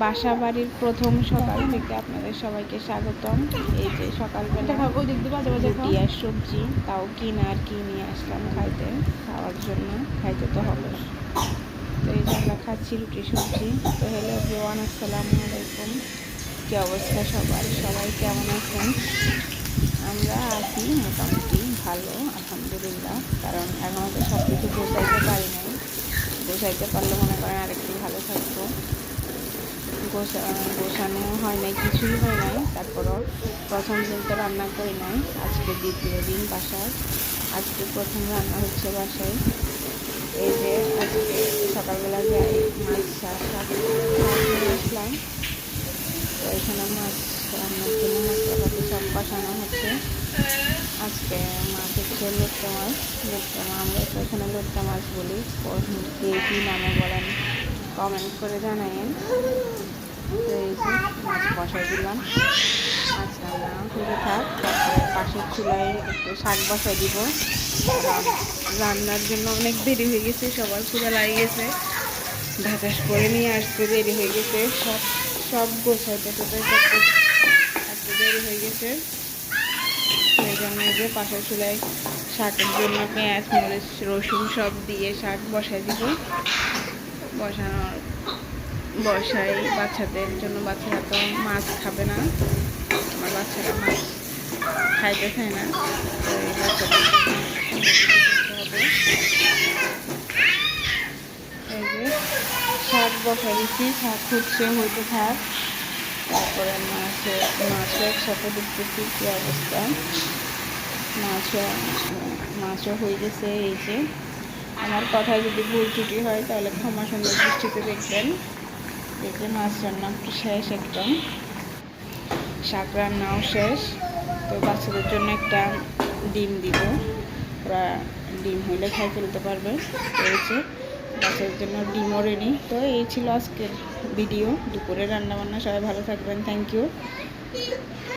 বাসা বাড়ির প্রথম সকাল থেকে আপনাদের সবাইকে স্বাগতম। এই যে সকালবেলা রুটি আর সবজি তাও কিনা আর কি নিয়ে আসলাম খাইতে খাওয়ার জন্য। খাইতে তো হবে। তো এই যে আমরা খাচ্ছি রুটি সবজি। তো হ্যালো ভিওয়ান আসসালামু আলাইকুম। কী অবস্থা সবার? সবাই কেমন আছেন? আমরা আছি মোটামুটি ভালো আলহামদুলিল্লাহ। কারণ এখনও তো সব কিছু বোঝাইতে পারি নাই। বোঝাইতে পারলে মনে করেন আরেকটু ভালো থাকতো গোছা গোছানো হয় নাই, কিছুই হয় নাই। তারপরও প্রথম দিন তো রান্না করি নাই, আজকে দ্বিতীয় দিন বাসায়। আজকে প্রথম রান্না হচ্ছে বাসায়। এই যে আজকে সকালবেলা যাই মাছ শাক আসলাম। তো এখানে মাছ রান্নার জন্য মশলাপাতি সব কষানো হচ্ছে। আজকে মাছ হচ্ছে লোট্টা মাছ লোট্টা মাছ, আমরা তো এখানে লোট্টা মাছ বলি। কে কী নামে বলেন কমেন্ট করে জানাইন বসাই দিলাম। রান্না হয়ে থাক। পাশের চুলায় একটু শাক বসাই দিব। রান্নার জন্য অনেক দেরি হয়ে গেছে, সবার চুলা লাগিয়ে গেছে। ঢাকাশ করে নিয়ে আসতে দেরি হয়ে গেছে। সব সব গোছাইতে টোতে করতে দেরি হয়ে গেছে। সেই জন্য যে পাশের চুলায় শাকের জন্য পেঁয়াজ, মরিচ, রসুন সব দিয়ে শাক বসাই দিব। বসানোর বসাই বাচ্চাদের জন্য। বাচ্চারা তো মাছ খাবে না। আমার বাচ্চারা মাছ খাইতে চায় না। তো এই বাচ্চাদের এই যে, শাক বসাই দিচ্ছি শাক খুঁজছে, হইতে থাক। তারপরে মাছে মাছও একসাথে দেখতেছি কী অবস্থা? মাছও মাছও হয়ে গেছে, এই যে। আমার কথায় যদি ভুল ত্রুটি হয়, তাহলে ক্ষমা সুন্দর দৃষ্টিতে দেখবেন। যে মাছ রান্না শেষ একদম। শাক রান্নাও শেষ। তো বাচ্চাদের জন্য একটা ডিম দিব। ওরা ডিম হইলে খাই ফেলতে পারবে। রয়েছে। বাচ্চাদের জন্য ডিমও রেডি তো এই ছিল আজকের ভিডিও দুপুরে রান্না বান্না সবাই ভালো থাকবেন। Thank you